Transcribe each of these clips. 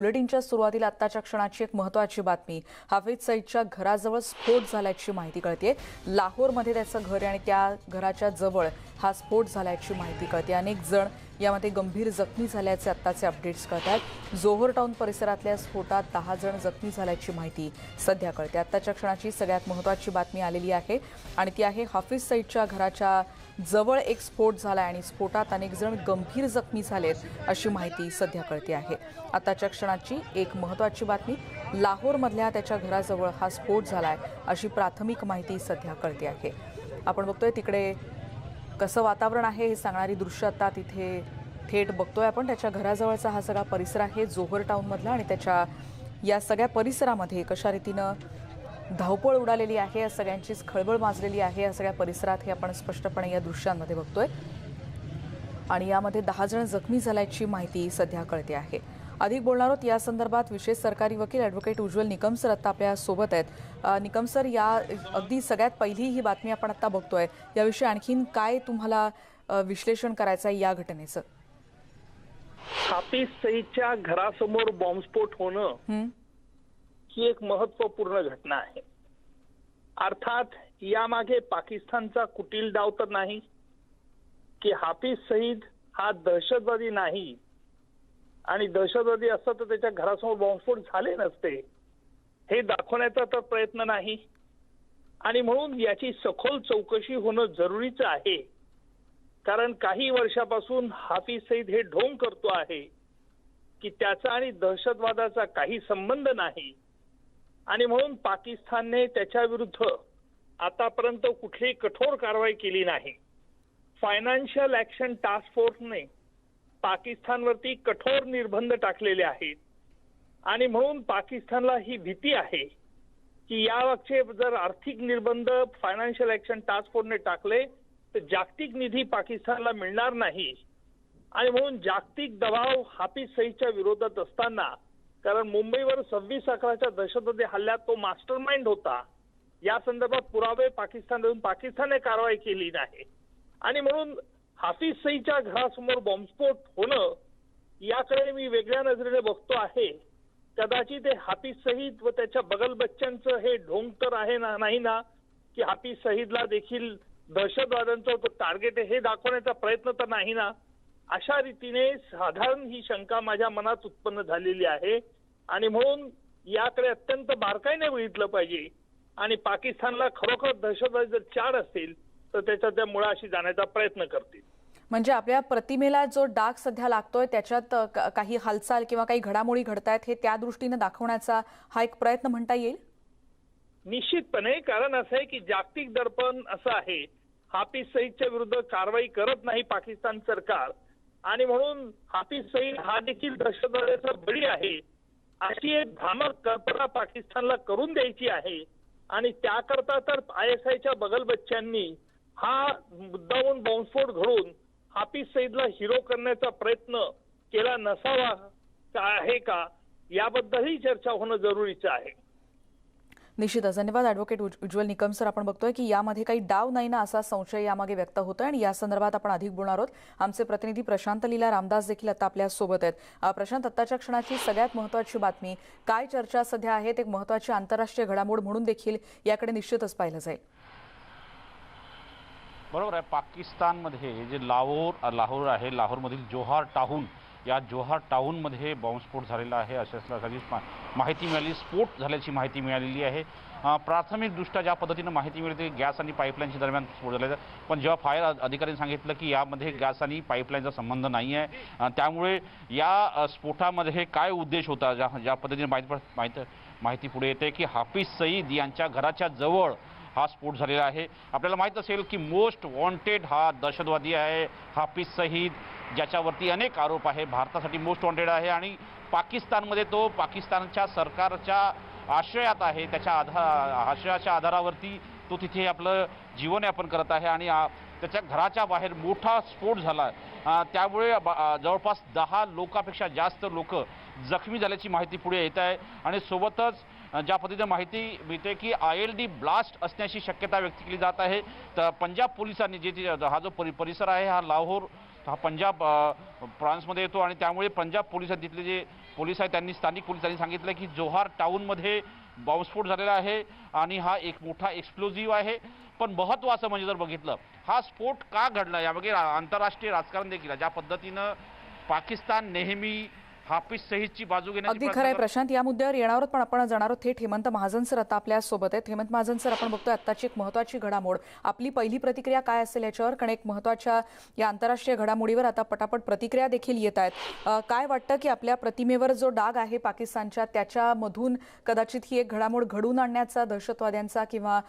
बुलेटिनच्या सुरुवातीला आत्ताच्या क्षणाची एक महत्वाची बातमी. हाफिज सईदच्या घराजवळ स्फोट झाल्याची माहिती कळते लाहोरमध्ये त्याचं घर आहे आणि त्या घराच्या जवळ हा स्फोट झाल्याची माहिती कळते अनेक जण यामध्ये गंभीर जखमी झाल्याचे आत्ताचे अपडेट्स कळतात जोहर टाऊन परिसरातल्या स्फोटात दहा जण जखमी झाल्याची माहिती सध्या कळते. आत्ताच्या क्षणाची सगळ्यात महत्वाची बातमी आलेली आहे आणि ती आहे हाफिज सईदच्या घराच्या जवळ एक स्फोट झाला आणि स्फोटात अनेक जण गंभीर जखमी झालेत अशी माहिती सध्या कळते आहे. आताच्या क्षणाची एक महत्वाची बातमी लाहोरमधल्या त्याच्या घराजवळ हा स्फोट झाला आहे अशी प्राथमिक माहिती सध्या कळते आहे. आपण बघतोय तिकडे कसं वातावरण आहे हे सांगणारी दृश्य आता तिथे थेट बघतोय आपण. त्याच्या घराजवळचा हा सगळा परिसर आहे जोहर टाऊनमधला आणि त्याच्या या सगळ्या परिसरामध्ये कशा रीतीनं धावपळ उडालेली आहे या सगळ्यांचीच खळबळ माजलेली आहे या सगळ्या परिसरात हे आपण स्पष्टपणे या दृश्यांमध्ये बघतोय. आणि यामध्ये दहा जण जखमी झाल्याची माहिती सध्या कळते आहे. अधिक बोलणार आहोत या संदर्भात विशेष सरकारी वकील ॲडव्होकेट उज्ज्वल निकम सर आता आपल्यासोबत आहेत. निकम सर या अगदी सगळ्यात पहिली ही बातमी आपण आता बघतोय. याविषयी आणखीन काय तुम्हाला विश्लेषण करायचं आहे या घटनेचं? हाफिज सईदच्या घरासमोर बॉम्बस्फोट होणं ही एक महत्त्वपूर्ण घटना आहे. अर्थात यामागे पाकिस्तानचा कुटील डाव तर नाही की हाफिज सईद हा दहशतवादी नाही. आणि दहशतवादी असता तर त्याच्या घरासमोर बॉम्बस्फोट झाले नसते. हे दाखवण्याचा तर प्रयत्न नाही. आणि म्हणून याची सखोल चौकशी होणं जरुरीचं आहे. कारण काही वर्षापासून हाफिज सईद हे ढोंग करतो आहे की त्याचा आणि दहशतवादाचा काही संबंध नाही. आणि म्हणून पाकिस्तानने त्याच्या विरुद्ध आतापर्यंत कुठलीही कठोर कारवाई केली नाही. फायनान्शियल ऍक्शन टास्क फोर्सने पाकिस्तानवरती कठोर निर्बंध टाकलेले आहेत. आणि म्हणून पाकिस्तानला ही भीती आहे की यामागचे जर आर्थिक निर्बंध फायनान्शियल ऍक्शन टास्क फोर्सने टाकले तर जागतिक निधी पाकिस्तानला मिळणार नाही. आणि म्हणून जागतिक दबाव हाफिज सईच्या विरोधात असताना कारण मुंबईवर सव्वीस अकराच्या दहशतवादी हल्ल्यात तो मास्टर माइंड होता. या संदर्भात पुरावे पाकिस्तान देऊन पाकिस्तानने कारवाई केली नाही. आणि म्हणून हाफिज सईदच्या घरासमोर बॉम्बस्फोट होणं याकडे मी वेगळ्या नजरेने बघतो आहे. कदाचित हे हाफिज सईद व त्याच्या बगल बच्चांचं हे ढोंग तर आहे ना नाही ना की हाफिज सईदला देखील दहशतवाद्यांचं टार्गेट हे दाखवण्याचा प्रयत्न तर नाही ना. अशा रीतीने साधारण ही शंका माझ्या मनात उत्पन्न झालेली आहे. आणि म्हणून याकडे अत्यंत बारकाईने बघितलं पाहिजे. आणि पाकिस्तानला खरोखर दहशतवादी जर चार असतील तर त्याच्या त्या मुळाशी जाण्याचा प्रयत्न करतील. म्हणजे आपल्या प्रतिमेला जो डाग सध्या लागतोय त्याच्यात काही हालचाल किंवा काही घडामोडी घडतायत हे त्या दृष्टीने दाखवण्याचा हा एक प्रयत्न म्हणता येईल? निश्चितपणे कारण असं आहे की जागतिक दर्पण असं आहे. हाफिज सईदच्या विरुद्ध कारवाई करत नाही पाकिस्तान सरकार. आणि म्हणून हाफिज सईद हा देखील दहशतवाद्याचा बळी आहे. अशी एक भ्रामक कल्पना पाकिस्तानला करून द्यायची आहे. आणि त्याकरता तर आय एस आयच्या बगल बच्च्यांनी हा मुद्दाहून बॉम्बस्फोट घडून हाफिज सईदला हिरो करण्याचा प्रयत्न केला नसावा आहे का? याबद्दलही चर्चा होणं जरुरीचं आहे. निश्चितच. धन्यवाद ॲडव्होकेट उज्ज्वल निकम सर. आपण बघतोय की यामध्ये काही डाव नाही ना असा संशय यामागे व्यक्त होतोय आणि या संदर्भात आपण अधिक बोलणार आहोत. आमचे प्रतिनिधी प्रशांत लीला रामदास देखील आता आपल्यासोबत आहेत. प्रशांत आत्ताच्या क्षणाची सगळ्यात महत्वाची बातमी काय चर्चा सध्या आहेत एक महत्वाची आंतरराष्ट्रीय घडामोड म्हणून देखील याकडे निश्चितच पाहिलं जाईल. बरोबर आहे. पाकिस्तानमध्ये जे लाहोर लाहोर आहे लाहोरमधील जोहार टाहून या जोहार टाऊनमध्ये बॉम्बस्फोट झालेला आहे अशा सगळी माहिती मिळाली. स्फोट झाल्याची माहिती मिळालेली आहे. प्राथमिकदृष्ट्या ज्या पद्धतीनं माहिती मिळते गॅस आणि पाईपलाईनच्या दरम्यान स्फोट झालेला आहे. पण जेव्हा फायर अधिकाऱ्यांनी सांगितलं की यामध्ये गॅस आणि पाईपलाईनचा संबंध नाही आहे त्यामुळे या स्फोटामध्ये काय उद्देश होता? ज्या ज्या पद्धतीने माहिती माहिती माहिती पुढे येते की हाफिज सईद यांच्या घराच्या जवळ हा स्फोट झालेला आहे. आपल्याला माहीत असेल की मोस्ट वॉन्टेड हा दहशतवादी आहे हाफिज सईद. ज्याच्यावरती अनेक आरोप आहे. भारतासाठी मोस्ट वॉन्टेड आहे आणि पाकिस्तानमध्ये तो पाकिस्तानच्या सरकारच्या आश्रयात आहे. त्याच्या आधा आश्रयाच्या आधारावरती तो तिथे आपलं जीवनयापन करत आहे आणि त्याच्या घराच्या बाहेर मोठा स्फोट झाला. त्यामुळे जवळपास दहा लोकांपेक्षा जास्त लोक जखमी झाल्याची माहिती पुढे येत आहे. आणि सोबतच ज्या पद्धतीने माहिती मिळते की आय एल डी ब्लास्ट असण्याची शक्यता व्यक्त केली जात आहे. तर पंजाब पोलिसांनी जे जे- हा जो परि परिसर आहे हा लाहोर हा पंजाब फ्रान्समध्ये येतो आणि त्यामुळे पंजाब पोलिसात तिथले जे पोलीस आहेत त्यांनी स्थानिक पोलिसांनी सांगितलं की जोहार टाऊनमध्ये बॉम्बस्फोट झालेला आहे आणि हा एक मोठा एक्सप्लोझिव्ह आहे. पण महत्त्वाचं म्हणजे जर बघितलं हा स्फोट का घडला यामागे आंतरराष्ट्रीय राजकारण देखील ज्या पद्धतीनं पाकिस्तान नेहमी हाफिज सईदची बाजू घेण्याची अगदी खरंय. करत- प्रशांत या मुद्द्यावर येणार आहोत पण आपण जाणार आहोत थेट हेमंत महाजन सर आता आपल्यासोबत आहेत. हेमंत महाजन सर आपण बघतोय आत्ताची एक महत्वाची घडामोड. आपली पहिली प्रतिक्रिया काय असेल याच्यावर? कारण एक महत्त्वाच्या या आंतरराष्ट्रीय घडामोडीवर आता पटापट प्रतिक्रिया देखील येत आहेत. काय वाटतं की आपल्या प्रतिमेवर जो डाग आहे पाकिस्तानच्या त्याच्यामधून कदाचित ही एक घडामोड घडून आणण्याचा दहशतवाद्यांचा किंवा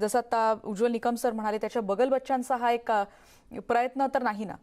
जसं आता उज्ज्वल निकम सर म्हणाले त्याच्या बगल बच्चांचा हा एक प्रयत्न तर नाही ना?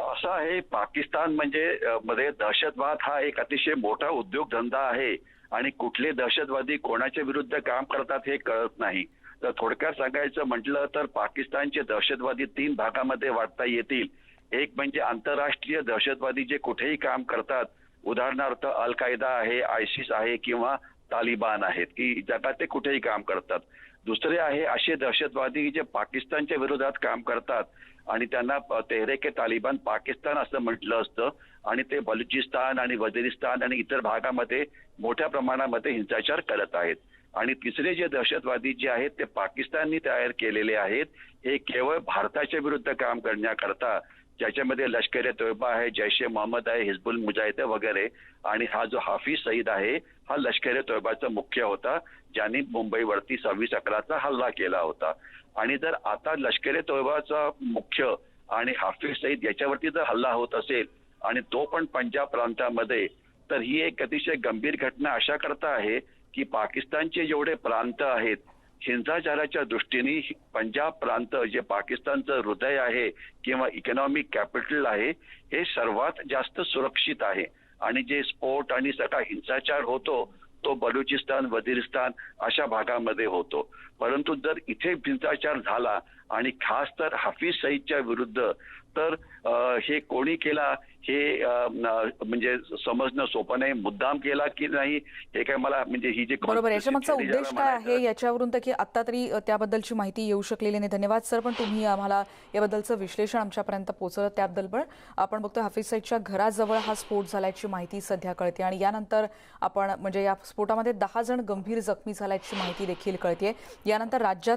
असं आहे पाकिस्तान म्हणजे मध्ये दहशतवाद हा एक अतिशय मोठा उद्योगधंदा आहे. आणि कुठले दहशतवादी कोणाच्या विरुद्ध काम करतात हे कळत नाही. तर थोडक्यात सांगायचं म्हटलं तर पाकिस्तानचे दहशतवादी तीन भागामध्ये वाटता येतील. एक म्हणजे आंतरराष्ट्रीय दहशतवादी जे कुठेही काम करतात. उदाहरणार्थ अल कायदा आहे आयसिस आहे किंवा तालिबान आहेत की जगात ते कुठेही काम करतात. दुसरे आहे असे दहशतवादी जे पाकिस्तानच्या विरोधात काम करतात आणि त्यांना तेहरे तेहरेके तालिबान पाकिस्तान असं म्हटलं असतं आणि ते बलुचिस्तान आणि वजिरिस्तान आणि इतर भागामध्ये मोठ्या प्रमाणामध्ये हिंसाचार करत आहेत. आणि तिसरे जे दहशतवादी जे आहेत ते पाकिस्ताननी तयार केलेले आहेत हे केवळ भारताच्या विरुद्ध काम करण्याकरता ज्याच्यामध्ये लष्कर ए तोयबा आहे जैश ए मोहम्मद आहे हिजबुल मुजाहिद वगैरे आणि हा जो हाफिज सईद आहे हा लष्कर ए तोयबाचा मुख्य होता ज्याने मुंबईवरती सव्वीस अकराचा हल्ला केला होता. आणि जर आता लष्कर ए तोयबाचा मुख्य आणि हाफिज सईद याच्यावरती जर हल्ला होत असेल आणि तो पण पंजाब प्रांतामध्ये तर ही एक अतिशय गंभीर घटना अशा करता आहे की पाकिस्तानचे जेवढे प्रांत आहेत हिंसाचाराच्या दृष्टीने पंजाब प्रांत जे पाकिस्तानचं हृदय आहे किंवा इकॉनॉमिक कॅपिटल आहे हे सर्वात जास्त सुरक्षित आहे. आणि जे स्पोर्ट आणि सगळा हिंसाचार होतो तो बलुचिस्तान वजिरिस्तान अशा भागामध्ये होतो. परंतु जर इथे हिंसाचार झाला आणि खास तर हाफिज सईदच्या विरुद्ध तर हे कोणी केला? हे म्हणजे समजणं सोपं नाही. मुद्दाम केला की नाही? हे काय मला म्हणजे ही जी बरोबर याच्या मागचा उद्देश काय आहे? याच्यावरून तर की आता तरी त्याबद्दलची माहिती येऊ शकलेली नाही. धन्यवाद सर. पण तुम्ही आम्हाला याबद्दलचं विश्लेषण आमच्यापर्यंत पोहोचवलं त्याबद्दल पण. आपण बघतो हाफिज सईदच्या घराजवळ हा स्फोट झाल्याची माहिती सध्या कळते आणि यानंतर आपण म्हणजे या स्फोटामध्ये दहा जण गंभीर जखमी झाल्याची माहिती देखील कळते यानंतर राज्यातल्या